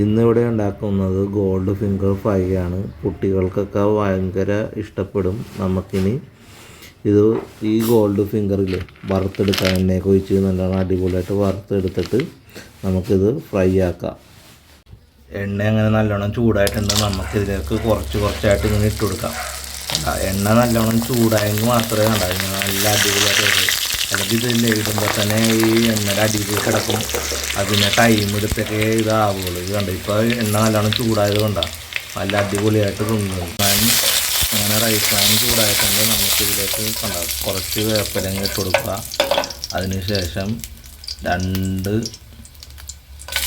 ഇന്നിവിടെ ഉണ്ടാക്കുന്നത് gold finger fry ആണ്. കുട്ടികൾക്കൊക്കെ ഭയങ്കര ഇഷ്ടപ്പെടും നമുക്കിനി. ഇത് ഈ ഗോൾഡ് ഫിംഗറിൽ വറുത്തെടുക്കാം എണ്ണയൊക്കെ ഒഴിച്ച് നല്ലോണം അടിപൊളിയായിട്ട് വറുത്തെടുത്തിട്ട് നമുക്കിത് ഫ്രൈ ആക്കാം. എണ്ണ അങ്ങനെ നല്ലോണം ചൂടായിട്ടുണ്ട്. നമുക്കിതിലേക്ക് കുറച്ച് കുറച്ചായിട്ട് ഇങ്ങനെ ഇട്ട് കൊടുക്കാം. എണ്ണ നല്ലോണം ചൂടായെങ്കിൽ മാത്രമേ ഉണ്ടാകും നല്ല അടിപൊളിയായിട്ട് അല്ലെങ്കിൽ ഇതിൽ ഇടുമ്പോൾ തന്നെ ഈ എണ്ണ അടിയിൽ കിടക്കും. അതിന് ടൈം എടുത്തൊക്കെ ഇതാവുള്ളൂ. ഇത് കണ്ട? ഇപ്പോൾ എണ്ണ നല്ലോണം ചൂടായത് കൊണ്ടാണ് നല്ല അടിപൊളിയായിട്ട് തിന്നു. ഞാൻ അങ്ങനെ റൈസ് പാൻ ചൂടായിട്ടുണ്ട് നമുക്ക് ഇതിലേക്ക് കണ്ട? കുറച്ച് വേപ്പിലങ്ങ് ഇട്ട് കൊടുക്കുക. അതിനുശേഷം രണ്ട്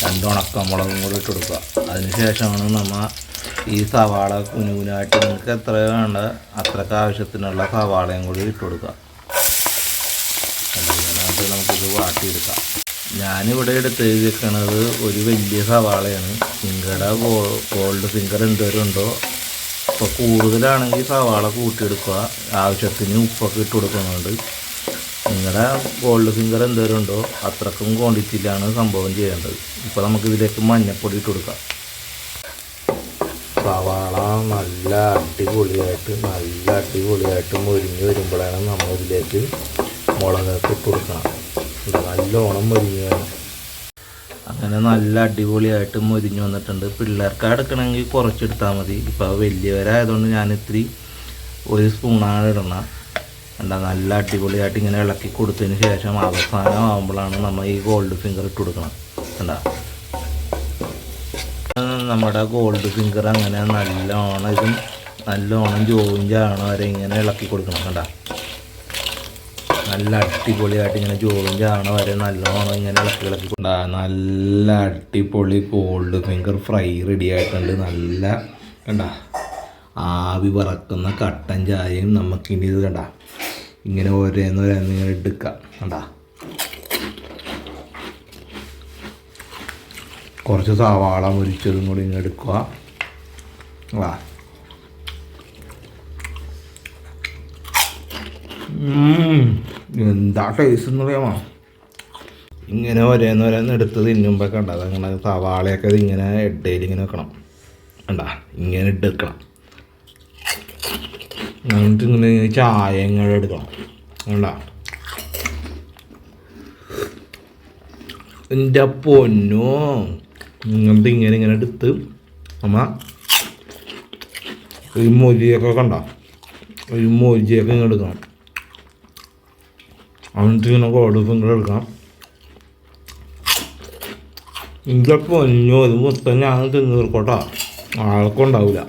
രണ്ട് ഉണക്കമുളകും കൂടി ഇട്ട് കൊടുക്കുക. അതിന് ശേഷമാണ് നമ്മൾ ഈ സവാള കുനുകുനായിട്ട് നിങ്ങൾക്ക് എത്ര വേണ്ട അത്രയ്ക്ക് ആവശ്യത്തിനുള്ള സവാളയും കൂടി ഇട്ട് കൊടുക്കുക. അതിനകത്ത് നമുക്കിത് വാട്ടിയെടുക്കാം. ഞാനിവിടെ എടുത്ത് വെക്കണത് ഒരു വലിയ സവാളയാണ്. ഫിംഗറുടെ ഗോൾഡ് ഫിംഗർ എന്തോരം ഉണ്ടോ? ഇപ്പോൾ കൂടുതലാണെങ്കിൽ സവാള കൂട്ടിയെടുക്കുക. ആവശ്യത്തിന് ഉപ്പൊക്കെ ഇട്ട് കൊടുക്കുന്നുണ്ട്. നിങ്ങളുടെ ഗോൾഡ് ഫിംഗർ എന്തോരം ഉണ്ടോ? അത്രക്കും ക്വാണ്ടിറ്റിയിലാണ് സംഭവം ചെയ്യേണ്ടത്. ഇപ്പോൾ നമുക്കിതിലേക്ക് മഞ്ഞപ്പൊടി ഇട്ട് കൊടുക്കാം. സവാള നല്ല അടിപൊളിയായിട്ട് നല്ല അടിപൊളിയായിട്ട് മുരിഞ്ഞ് വരുമ്പോഴാണ് നമ്മളിതിലേക്ക് മുളകൊക്കെ ഇട്ട് കൊടുക്കണം. നല്ലോണം മൊരിഞ്ഞ് അങ്ങനെ നല്ല അടിപൊളിയായിട്ട് മൊരിഞ്ഞു വന്നിട്ടുണ്ട്. പിള്ളേർക്ക് എടുക്കണമെങ്കിൽ കുറച്ചെടുത്താൽ മതി. ഇപ്പോൾ വലിയവരായതുകൊണ്ട് ഞാൻ ഇത്തിരി ഒരു സ്പൂണാണ് ഇടണം. എന്താ നല്ല അടിപൊളിയായിട്ട് ഇങ്ങനെ ഇളക്കി കൊടുത്തതിന് ശേഷം അവസാനം ആകുമ്പോഴാണ് നമ്മൾ ഈ ഗോൾഡ് ഫിംഗർ ഇട്ട് കൊടുക്കണം. എന്താ നമ്മുടെ ഗോൾഡ് ഫിംഗർ അങ്ങനെ നല്ലോണം ഇതും നല്ലോണം ജോയിന്റ് ആവണ വരെ ഇങ്ങനെ ഇളക്കി കൊടുക്കണം. കണ്ട? നല്ല അടിപൊളിയായിട്ട് ഇങ്ങനെ ജോറും ചാണ വരെ നല്ലോണം ഇങ്ങനെ ഇളക്കി നല്ല അടിപൊളി കോൾഡ് ഫിംഗർ ഫ്രൈ റെഡി ആയിട്ടുണ്ട്. നല്ല കണ്ട? ആവി പറക്കുന്ന കട്ടൻ ചായയും നമുക്ക് ഇനി ഇത് കണ്ട? ഇങ്ങനെ ഓരോന്നോരോന്ന് ഇങ്ങനെ എടുക്കാം കണ്ടാ? കുറച്ച് സവാള മുരിച്ചതും കൂടി ഇങ്ങനെ എടുക്കുക. ആ എന്താ ടേസ്റ്റ് എന്ന് പറയാമോ? ഇങ്ങനെ ഒരേന്ന് ഒരേന്ന് എടുത്ത് തിന്നുമ്പോൾ കണ്ടത് അങ്ങനെ സവാളയൊക്കെ ഇതിങ്ങനെ ഇടയിൽ ഇങ്ങനെ വെക്കണം. കണ്ട? ഇങ്ങനെ ഇട്ടെടുക്കണം എന്നിട്ട് ഇങ്ങനെ ചായ ഇങ്ങനെ എടുക്കണം. കണ്ട? എന്റെ പൊന്നോ. ഇങ്ങനത്തെ ഇങ്ങനെ ഇങ്ങനെ എടുത്ത് അമ്മ ഒരു മൊരിയൊക്കെ കണ്ട? ഒരു മൊരിയൊക്കെ ഇങ്ങനെ എടുക്കണം. എന്നിട്ട് ഇങ്ങനെ കോഡ് ഫിംഗർ എടുക്കാം. എന്റെ പൊന്നോ ഇത് മൊത്തം ഞാൻ തിന്നു തീർക്കോട്ടോ. ആൾക്കുണ്ടാവില്ല